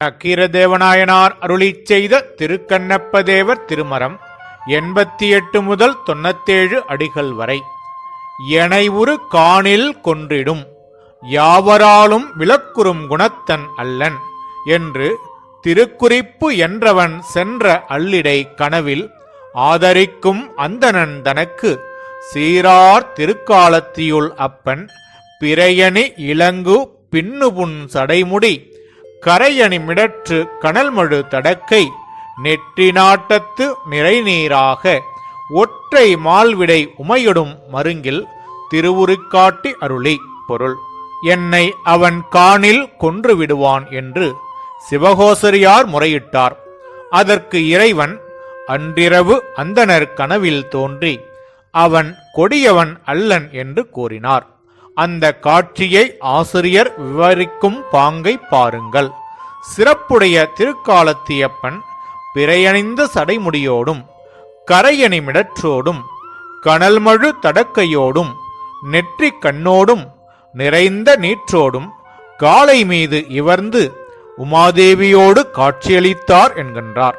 நக்கீரதேவநாயனார் அருளி செய்த திருக்கண்ணப்பதேவர் திருமரம் எண்பத்தி எட்டு முதல் தொண்ணூத்தேழு அடிகள் வரை. எனைவுரு காணில் கொன்றிடும். யாவராலும் விளக்குறும் குணத்தன் அல்லன் என்று திருக்குறிப்பு என்றவன் சென்ற அல்லிடை கனவில் ஆதரிக்கும் அந்தணன் தனக்கு சீரார் திருக்காலத்தியுள் அப்பன் பிறையணி இளங்கு பின்னுபுன் சடைமுடி கரையணி மிடற்று கனல்மழு தடக்கை நெற்றி நாட்டத்து நிறைநீராக ஒற்றை மால்விடை உமையிடும் மருங்கில் திருவுருக்காட்டி அருளி பொருள். என்னை அவன் காணில் கொன்று விடுவான் என்று சிவகோசரியார் முறையிட்டார். அதற்கு இறைவன் அன்றிரவு அந்தனர் கனவில் தோன்றி அவன் கொடியவன் அல்லன் என்று கூறினார். அந்த காட்சியை ஆசிரியர் விவரிக்கும் பாங்கை பாருங்கள். சிறப்புடைய திருக்காலத்தியப்பன் பிறையணிந்த சடைமுடியோடும் கரையணி மிடற்றோடும் கனல்மழு தடக்கையோடும் நெற்றி கண்ணோடும் நிறைந்த நீற்றோடும் காலை மீது இவர்ந்து உமாதேவியோடு காட்சியளித்தார் என்கின்றார்.